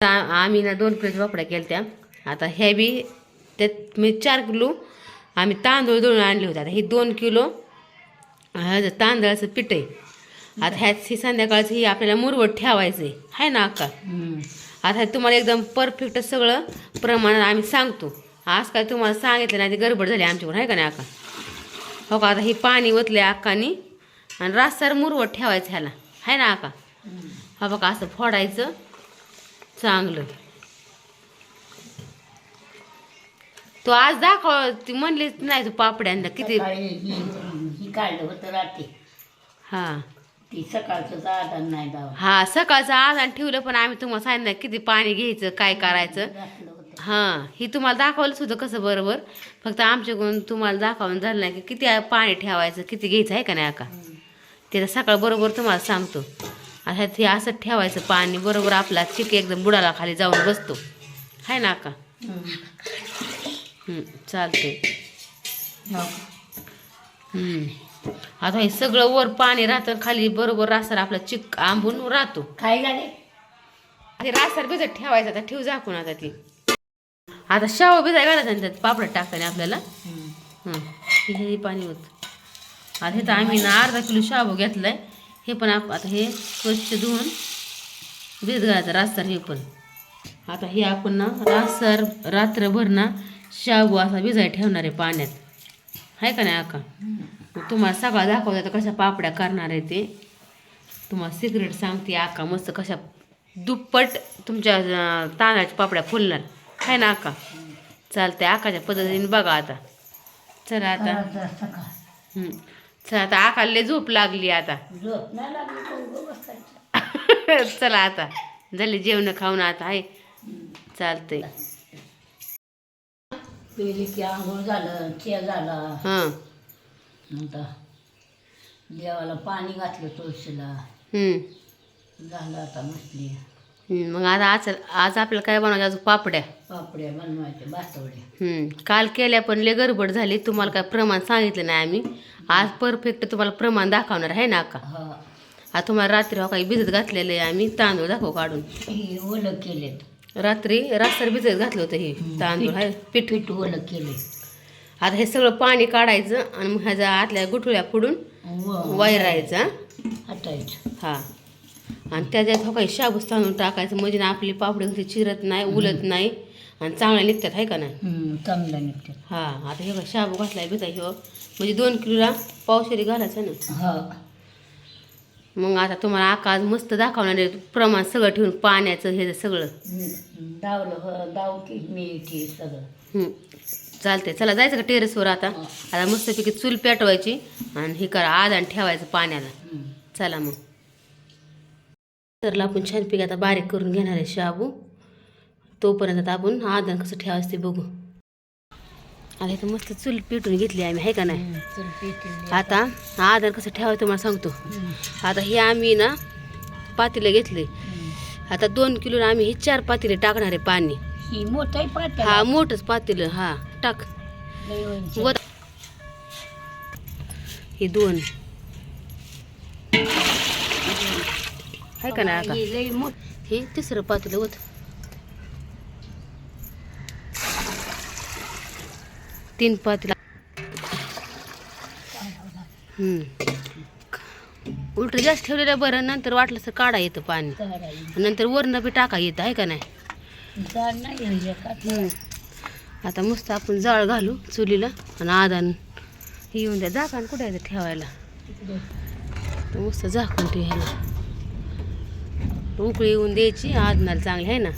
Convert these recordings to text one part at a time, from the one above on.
आम्ही ना दोन किलोच्या पापड्या केल्या त्या आता ह्या बी त्यात मी चार किलो आम्ही तांदूळ दळून आणले होते. आता हे दोन किलो ह्याचं तांदळाचं पीठ आहे. आता ह्याच ही संध्याकाळचं ही आपल्याला मुरवट ठेवायचं आहे. हाय ना अक्का? आता हे तुम्हाला एकदम परफेक्ट सगळं प्रमाणात आम्ही सांगतो. आज काय तुम्हाला सांगितलं नाही ते गडबड झाली आमच्याकडून. आहे का नाही अक्का? हो का आता हे पाणी ओतले अक्कानी आणि रास्तार मुरवट ठेवायचं ह्याला. आहे ना अक्का? हा बघा असं फोडायचं. चांगलं. तो आज दाखव ती म्हणलीच नाही तू पापड्यांना किती सकाळी ही ही काढलं होतं रात्री. हा. ती सकाळचं आधार नाही दावा. हा सकाळचं आज आणि ठेवलं पण आम्ही तुम्हाला सांगितलं किती पाणी घ्यायचं काय करायचं. घातलं होतं. हां ही तुम्हाला दाखवलंच होतं कसं बरोबर. फक्त आमच्याकडून तुम्हाला दाखवून झालं नाही की किती पाणी ठेवायचं किती घ्यायचं आहे का नाही का ते सकाळ बरोबर तुम्हाला सांगतो. आता ते असं ठेवायचं पाणी बरोबर आपला चिक एकदम बुडाला खाली जाऊन बसतो. आहे ना का? चालते हो. आता हे सगळं वर पाणी राहतं खाली बरोबर रासार आपला चिक आंबून राहतो. काय झाले? रासार भिजत ठेवायचं आता ठेव झाकून आता ती. आता शाव भिजाय घालायचं त्यात पापड टाकताना आपल्याला. हं. हे हे पाणी होत. आता हे तर आम्ही ना अर्धा किलो शाबू घेतलाय. हे पण आप आता हे स्वच्छ धुवून भिजत घालायचं रास्तर हे पण. आता हे आपण ना रास्तर रात्रभर ना शाबू असा भिजाय ठेवणार आहे पाण्यात. आहे का नाही आका? तुम्हाला सगळं दाखवतं आता कशा पापड्या करणार आहे ते. तुम्हाला सिक्रेट सांगते आका मस्त कशा दुप्पट तुमच्या तांदळाच्या पापड्या फुलणार. आहे ना आका? चालते आकाच्या पद्धतीने बघा आता. चला आता. आता आकाला झोप लागली आता. झोप नाही लागली चला आता. झाले जेवण खाऊन आता आहे. चालतंय. पिली की आंघोळ झालं चे झाला. हां. आता देवाला पाणी घातलं तुळशीला. झालं आता हं. मग आता आज आज आपल्याला काय बनवायचं? पापड्या. पापड्या बनवायच्या बासवड्या. काल केल्या पण लय गडबड झाली. तुम्हाला काय प्रमाण सांगितलं नाही आम्ही. आज परफेक्ट तुम्हाला प्रमाण दाखवणार आहे ना का? हा. आता तुम्हाला रात्री हो काही भिजत घातलेलं आहे आम्ही. तांदूळ दाखव काढून. ही ओलं केलेत. रात्री रास्तर भिजत घातलं होतं हे तांदूळ आहे पीठ पीठ ओलं केले आता हे सगळं पाणी काढायचं आणि मग ह्याच्या आतल्या गुठळ्या फोडून वैरायचं हटायचं. हा. आणि त्याच्यात हो काही शाबूस तांदूळ टाकायचं. म्हणजे ना आपली पापडी कशी चिरत नाही उलत नाही. आणि चांगल्या निघतात आहे का नाही? चांगलं निघते हा आता हे बघ, शाबू घातलाय भिजा ह्यो म्हणजे दोन किलोला पावशेरी घालायचं ना? हा. मग आता तुम्हाला आकाश मस्त दाखवणार आहे प्रमाण सगळं ठेवून पाण्याचं हे सगळं. हम्म, दावलं हो दाव की मीठ सगळं. हं. चालते चला जायचं का टेरेसवर आता? आता मस्तपैकी चूल पेटवायची आणि हे करा आदान ठेवायचं पाण्याला. हम्म. चला मग. तरला आपण छानपैकी आता बारीक करून घेणार आहे शाबू. तोपर्यंत आता आपण आदान कसं ठेवायचं ते बघू. आता इथं मस्त चूल पेटून घेतली आम्ही आहे का नाही? आता आदान कसं ठेवायचं तुम्हाला सांगतो. आता हे आम्ही ना पातेलं घेतले. आता दोन किलो आम्ही हे चार पातेले टाकणार आहे पाणी. ही हा मोठंच पातेलं हा टाक. हे दोन. आहे का नाही हे तिसरं पातेलं होत. तीन पातेलं. उलट जास्त ठेवलेलं बरं नंतर वाटलं तर काढा येतं पाणी. नंतर वरनं बी टाका येतं आहे का नाही? आता मस्त आपण जाळ घालू चुलीला आणि आदान येऊन द्या. झाकण कुठे आहे ते ठेवायला? तर मस्त झाकून ठेवायला. उकळी येऊन द्यायची आदनाला चांगली आहे ना?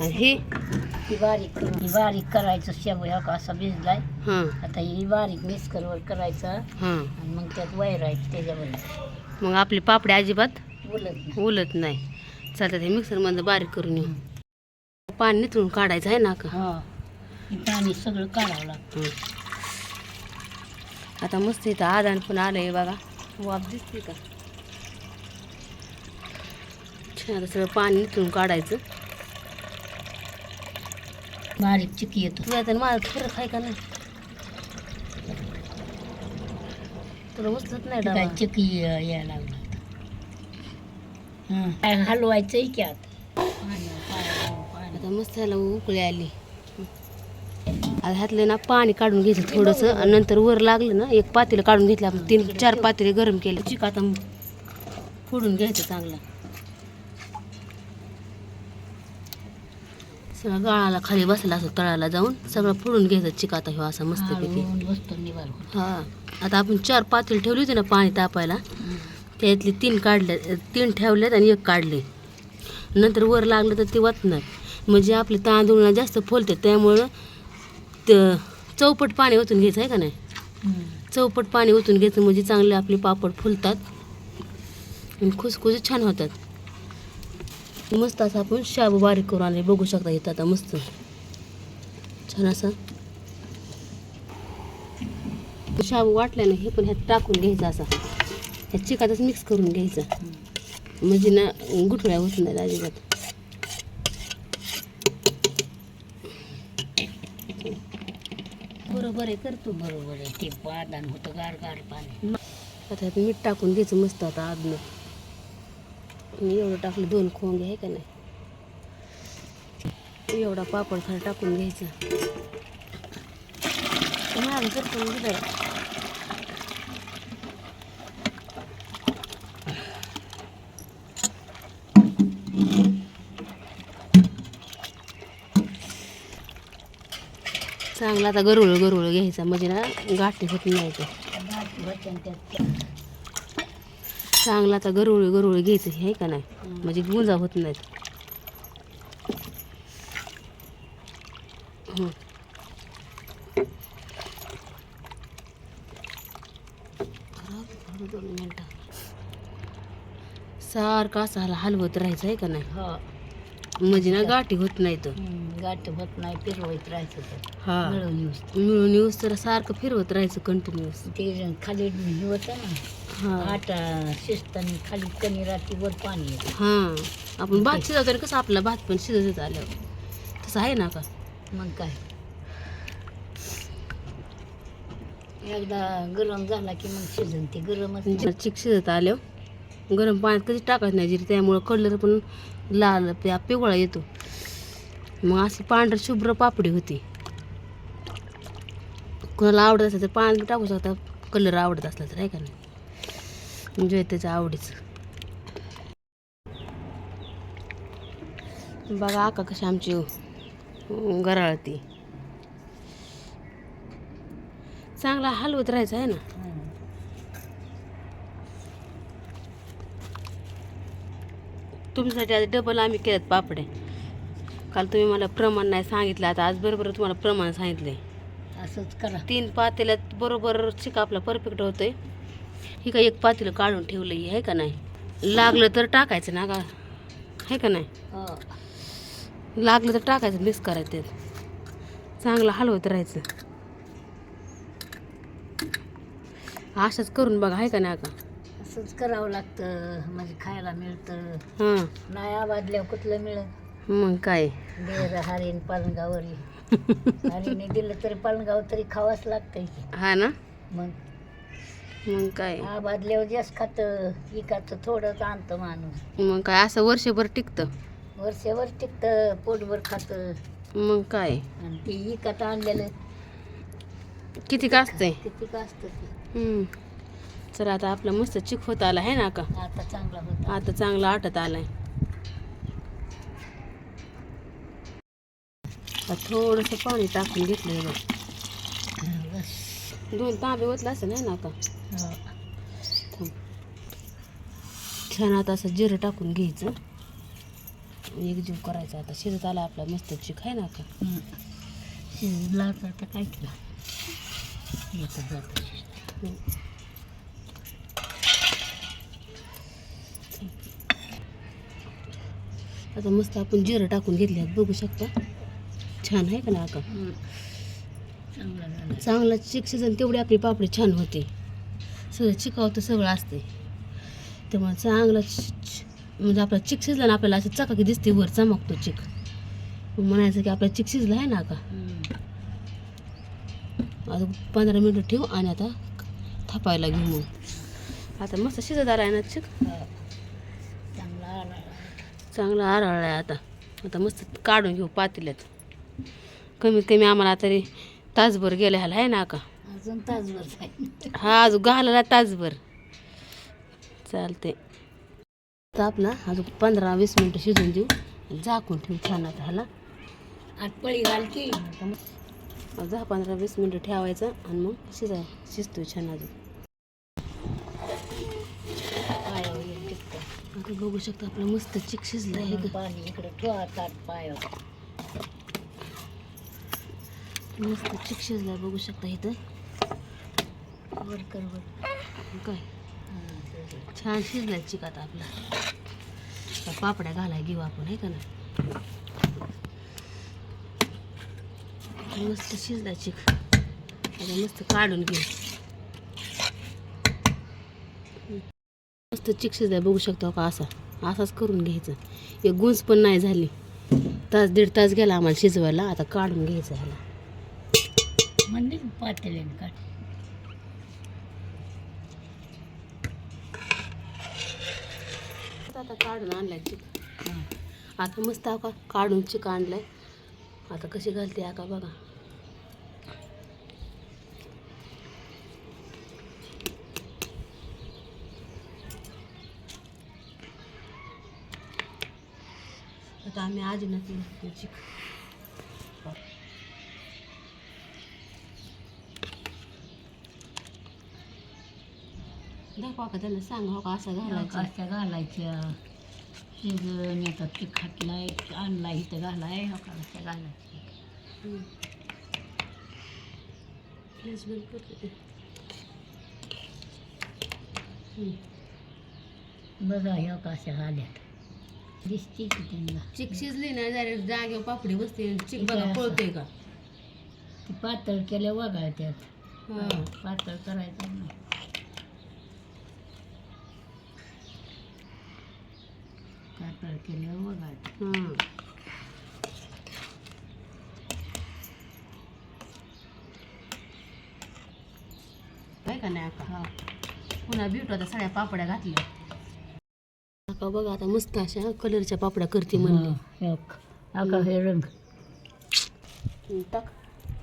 आणि हे ही बारीक ही बारीक करायचं शेव ह्या का असा भिजलाय? हां. आता ही बारीक मिक्सरवर करायचा हां. आणि मग त्यात वैरायचं त्याच्यावर. मग आपली पापडी अजिबात बोलत उलत नाही. चालतं ते मिक्सरमधलं बारीक करून येऊ. पाणी निथळून काढायचं आहे ना का? हा. हे पाणी सगळं काढावं लागतं. हं. आता मस्त इथं आदान पण आलंय बघा. वाफ दिसते का? छान आता सगळं पाणी निथळून काढायचं. बारीक चिकी येतो. तुला तर माझा फरक आहे का नाही? तुला उचलत नाही काय डबा. चिकी यायला लागला आता. काय हलवायचंय की आता? आता मस्त ह्याला उकळी आली. आता ह्यातलं ना पाणी काढून घ्यायचं थोडंसं आणि नंतर वर लागलं ना एक पातेलं काढून घेतलं आपण. तीन चार पातेले गरम केले. चिक आता फोडून घ्यायचं चांगला. सगळं गाळाला खाली बसला असं तळाला जाऊन सगळं फोडून घ्यायचं चिक आता ह्यो असं मस्तपैकी. हा आता आपण चार पातेले ठेवली होती ना पाणी तापायला त्यातले तीन काढले तीन ठेवलेत आणि एक काढले. नंतर वर लागलं तर ते वाटणार म्हणजे आपले तांदूळ ना जास्त फुलते त्यामुळं त चौपट पाणी ओतून घ्यायचं आहे का नाही? चौपट पाणी ओतून घ्यायचं म्हणजे चांगले आपले पापड फुलतात आणि खुसखुशीत छान होतात. मस्त असं आपण शाबू बारीक करून आणले बघू शकता इथं आता मस्त. छान असं. शाबू वाटला ना हे पण ह्यात टाकून घ्यायचं असा. ह्या चिकातच मिक्स करून घ्यायचं. म्हणजे ना गुठळ्या होत नाही अजिबात. बरोबर आहे करतो बरोबर आहे ते पादान होतं गार गार पाणी आता मीठ टाकून घ्यायचं मस्त आता आदनं. मी एवढं टाकलं दोन खोंगे आहे का नाही? एवढा पापड खरा टाकून घ्यायचा. माझं करतो दिलं चांगला आता गरुळ गरुळ घ्यायचा म्हणजे ना गाठी होत नाही ते. चांगला आता गरुळ गरुळ घ्यायचं हे आहे का नाही? म्हणजे गुंजा होत नाहीत. दोन मिनटं. सारखं असं हलवत राहायचं आहे का नाही? हा. म्हणजे ना गाठी होत नाहीत. गाठ होत नाही फिरवत राहायचं तर. हा. मिळून यूज मिळून तर सारखं फिरवत राहायचं कंटिन्युअस ते खाली हे होतं ना हा. आटा शिजताना खाली कमी राहते वर पाणी येतं. हा. आपण भात शिजवतो कसं आपला भात पण शिजत आल्यावर. तसं आहे ना का? मग काय? एकदा गरम झाला की मग शिजन ते गरमच म्हणजे चिक शिजत आल्यावर. गरम पाण्यात कधी टाकायचं नाही जिरे त्यामुळं कलर पण लाल पिवळा येतो. मग अशी पांढर शुभ्र पापडी होती. कोणाला आवडत असेल तर पाण्यात टाकू शकता. कलर आवडत असला तर आहे का नाही? म्हणजे त्याच्या आवडीचं. बघा आका कशी आमची गराळती. चांगला हलवत राहायचं आहे ना? तुमच्यासाठी आज डबल आम्ही केलेत पापडे काल तुम्ही मला प्रमाण नाही सांगितलं आता आज बरोबर तुम्हाला प्रमाण सांगितलंय. असंच करा. तीन पातेल्यात बरोबर चिका आपला परफेक्ट होतोय. ही काय एक पातेलं काढून ठेवलं ही आहे का नाही? लागलं तर टाकायचं ना का आहे का नाही? हो. लागलं तर टाकायचं मिक्स करायचं. चांगलं हलवत राहायचं. असंच करून बघा आहे का नाही का? असंच करावं लागतं म्हणजे खायला मिळतं. हां. नाही आवाजल्यावर कुठलं मिळत मग काय? देर हारीन पालगावरी हरीने दिलं तरी पालगाव तरी खावाच लागतंय. हा ना? मग? मग काय? आबादल्यावर जास्त खातं इकाचं थोडंच आणतं माणूस. मग काय? असं वर्षभर टिकतं? वर्षभर टिकतं पोटभर खातं. मग काय? आणि ते इकत आणलेलं. किती का असतंय किती का असतं ते. हम्म. चला आता आपला मस्त चिक होत आला आहे ना का? आता चांगला होता. आता चांगला आटत आलाय. आता थोडंसं पाणी टाकून घेतलं हे बघ दोन तांबे ओतलं असं नाही ना हो. थांब. छान आता असं जिरं टाकून घ्यायचं. एक जीव करायचा आता. शिजत आला आपला मस्त चिक आहे ना का. शिजला आता. काय केलं. आता मस्त आपण जिरं टाकून घेतले बघू शकता? छान आहे का ना का हं. चांगला चिक शिजन तेवढी आपली पापडी छान होते. सगळं चिकावतं सगळं असते. तेव्हा चांगला म्हणजे आपला चिक शिजला ना आपल्याला असं चकाकी दिसते वर चमकतो चिक. म्हणायचं की आपला चिक शिजला आहे ना का. आता पंधरा मिनटं ठेवू आणि आता थापायला घेऊ मग. आता मस्त शिजत आला आहे ना चिक? हो. चांगला आरळला आहे आता. आता मस्त काढून घेऊ पातेल्यात. कमीत कमी आम्हाला तरी तासभर गेले ह्याला आहे ना का अजून तासभर जाईल. हा अजून घालायला तासभर. चालते तर आपला अजून पंधरा वीस मिनटं शिजवून देऊ आणि झाकून ठेवू छान आता ह्याला आटपळी घाल की आता मग दहा पंधरा वीस मिनटं ठेवायचं आणि मग शिजाय शिजतो छान अजून. बघू शकता आपलं मस्त चिक शिजलं आहे पाणी इकडे ठेवा ताट पायावर. मस्त चिक शिजलाय बघू शकता इथं. वरकर वर. काय? छान शिजलाय चिक आता आपला पापड्या घालाय घेऊ आपण आहे का ना मस्त शिजला चिक. आता मस्त काढून घेऊ. मस्त चिक शिजलाय बघू शकतो का असा? असाच करून घ्यायचं. एक गुंज पण नाही झाली. तास दीड तास गेला आम्हाला शिजवायला. आता काढून घ्यायचं ह्याला. म्हणजे पातेल्याने काढ. आता काढून आणलाय चिक. हां. आता मस्त हा का काढून चिक आणलाय. आता कशी घालते हा बघा. आता आम्ही आज नक्की चिक. दाखवा का त्यांना सांगा हो का असं घालायचं कशा घालायच्या शिजून येतात ते खाटलाय आणलाय इथं घालाय हो का ते. हम्म. बघा ह्या कशा घाल्यात दिसते की त्यांना चिक शिजली ना जरा जागेवर पापडी बसते चिक बघा असं. पळतोय का ती पातळ केल्या वगाळत्यात हा. पातळ करायचं ना केल्यावर वगाळतात हम्म. काय का नाही हा पुन्हा भेटू आता सगळ्या पापड्या घातल्या. का बघा आता मस्त अशा कलरच्या पापड्या करते म्हणले. अका हे रंग. टाक.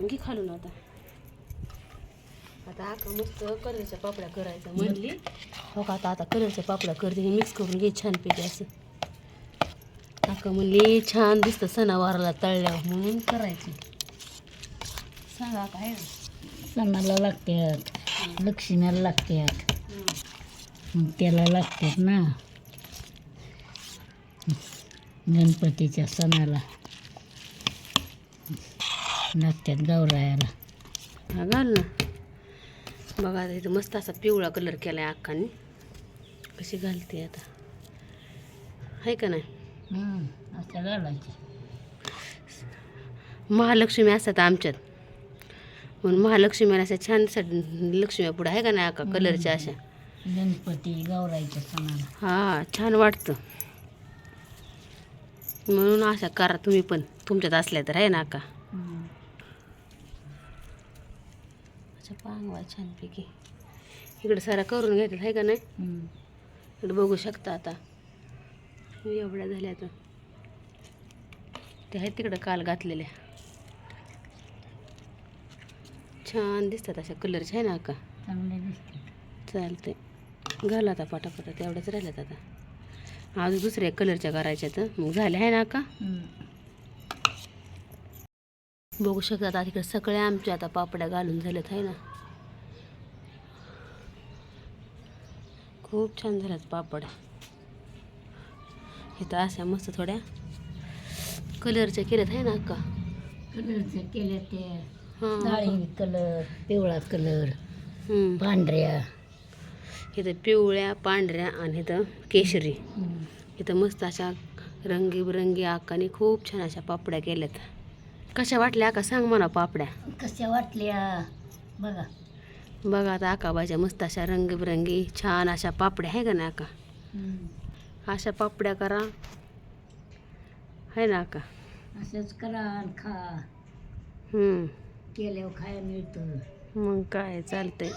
घे खालून आता. आता आका मस्त कलरच्या पापड्या करायचं म्हणली. हो का आता आता कलरच्या पापड्या करते हे मिक्स करून घे छानपैकी असं. आका म्हणली छान दिसतं सणावाराला तळल्यावर म्हणून करायची. सांगा काय? सणाला लागतात लक्ष्मीला लागतात मग त्याला लागतात ना. गणपतीच्या सणाला. लागतात गौरायाला. हा घाल ना. बघा इथं मस्त असा पिवळा कलर केलाय अक्काने कशी घालते आता. आहे का नाही? महालक्ष्मी असतात आमच्यात. म्हणून महालक्ष्मीला अशा छान लक्ष्मी पुढे आहे का नाही अक्का कलरच्या अशा? गणपती गौराईच्या सणाला. हा छान वाटतं. म्हणून अशा करा तुम्ही पण. तुमच्यात असल्या तर आहे ना हम्म. अच्छा पांगवा छानपैकी. इकडे सारा करून घेतात आहे का नाही. इकडे बघू शकता आता. एवढ्या झाल्या आता. ते आहेत तिकडं काल घातलेल्या. छान दिसतात अशा कलरच्या आहे ना का? चांगले दिसतात. चालते घाला आता पटापटा तेवढ्याच राहिल्यात आता. अजून दुसऱ्या कलरच्या करायच्या तर मग झाल्या आहे ना का. बघू शकता आता तिकडे सगळ्या आमच्या आता पापड्या घालून झाल्यात आहे ना. खूप छान झाल्यात पापड्या. इथं अशा मस्त थोड्या कलरच्या केल्यात आहे ना अक्का? कलरचे केले ते हां. कलर पिवळा कलर हम्म. पांढऱ्या. इथं पिवळ्या पांढऱ्या आणि इथं केशरी. इथं मस्त अशा रंगीबिरंगी आकाने खूप छान अशा पापड्या केल्यात. कशा वाटल्या आका सांग म्हणा पापड्या. कशा वाटल्या? बघा. बघा आता आकाबाच्या मस्त अशा रंगीबिरंगी छान अशा पापड्या आहे का ना आका हम्म. अशा पापड्या करा. आहे ना आका असंच करा आणि खा. हम्म. केल्यावर खायला मिळतं. मग काय चालतंय.